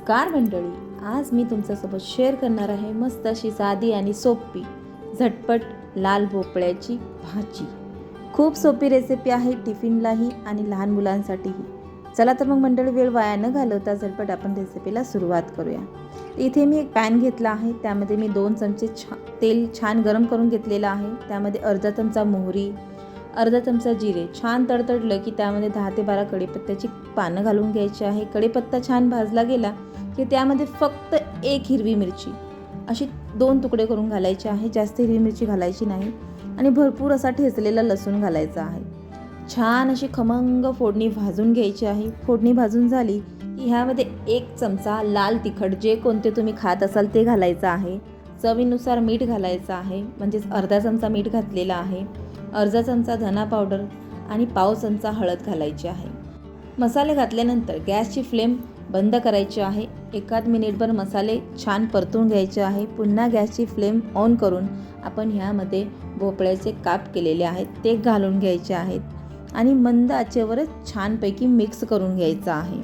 नमस्कार मंडळी. आज मी तुमच्यासोबत शेअर करणार आहे मस्त अशी साधी आणि सोपी झटपट लाल भोपळ्याची भाजी. खूप सोपी रेसिपी आहे टिफिनलाही आणि लहान मुलांसाठीही. चला तर मग मंडळी वेळ वाया न घालवता झटपट आपण रेसिपीला सुरुवात करूया. इथे मी एक पॅन घेतला आहे त्यामध्ये मी दोन चमचे छा तेल छान गरम करून घेतलेलं आहे. त्यामध्ये अर्धा चमचा मोहरी अर्धा चमचा जिरे छान तडतडलं की त्यामध्ये दहा ते बारा कढीपत्त्याची पानं घालून घ्यायची आहे. कढीपत्ता छान भाजला गेला की त्यामध्ये फक्त एक हिरवी मिरची अशी दोन तुकडे करून घालायचे आहे. जास्त हिरवी मिरची घालायची नाही आणि भरपूर असा ठेचलेला लसूण घालायचा आहे. छान अशी खमंग फोडणी भाजून घ्यायची आहे. फोडणी भाजून झाली की ह्यामध्ये एक चमचा लाल तिखट जे कोणते तुम्ही खात असाल ते घालायचं आहे. चवीनुसार मीठ घालायचं आहे म्हणजेच अर्धा चमचा मीठ घातलेला आहे. अर्धा चमचा धना पावडर आणि पाव चमचा हळद घालायची आहे. मसाले घातल्यानंतर गॅसची फ्लेम बंद करायची आहे. एकाद मिनिटभर मसाले छान परतून घ्यायचे आहे. पुन्हा गॅसची फ्लेम ऑन करून आपण ह्यामध्ये भोपळ्याचे काप केलेले आहेत. ते घालून घ्यायचे आहेत आणि मंद आचेवरच छानपैकी मिक्स करून घ्यायचं आहे.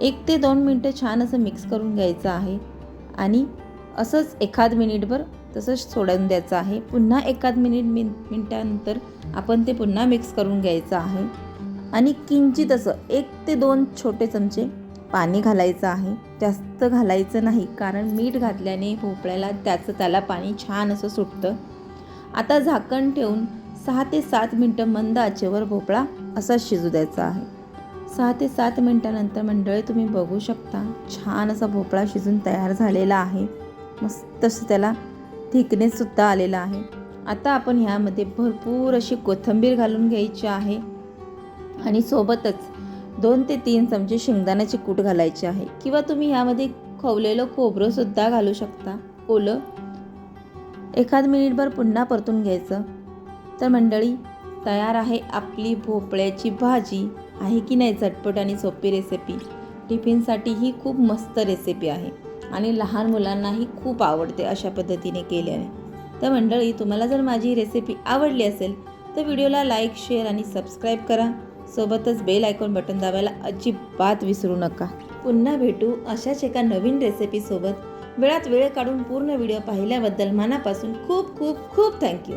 एक ते दोन मिनटं छान असं मिक्स करून घ्यायचं आहे आणि असंच एखाद मिनिटभर तसंच सोडून द्यायचं आहे. पुन्हा एकाद मिनिट मिन मिनटानंतर आपण ते पुन्हा मिक्स करून घ्यायचं आहे. आणि किंचित असं एक ते दोन छोटे चमचे पाणी घालायचं आहे. जास्त घालायचं नाही कारण मीठ घातल्याने भोपळ्याला त्याचं त्याला पाणी छान असं सुटतं. आता झाकण ठेवून सहा ते सात मिनटं मंद आचेवर भोपळा असा शिजू द्यायचा आहे. सहा ते सात मिनटानंतर मंडळी तुम्ही बघू शकता छान असा भोपळा शिजून तयार झालेला आहे. मस्त असं त्याला थिकनेससुद्धा आलेला आहे. आता आपण ह्यामध्ये भरपूर अशी कोथिंबीर घालून घ्यायची आहे आणि सोबतच दोन ते तीन चमचे शेंगदाण्याचे कूट घालायचे आहे. किंवा तुम्ही ह्यामध्ये खवलेलं खोबरंसुद्धा घालू शकता. ओलं. एखाद मिनिटभर पुन्हा परतून घ्यायचं. तर मंडळी तयार आहे आपली भोपळ्याची भाजी. आहे की नाही झटपट आणि सोपी रेसिपी टिफिनसाठी ही खूप मस्त रेसिपी आहे. आणि लहान मुलांनाही खूप आवडते अशा पद्धतीने केल्याने. तर मंडळी तुम्हाला जर माझी रेसिपी आवडली असेल तर व्हिडिओला लाईक शेअर आणि सबस्क्राईब करा. सोबतच बेल आयकॉन बटन दाबायला अजिबात विसरू नका. पुन्हा भेटू अशाच एका नवीन रेसिपीसोबत वेळात वेळ काढून पूर्ण व्हिडिओ पाहिल्याबद्दल मनापासून खूप खूप खूप थँक्यू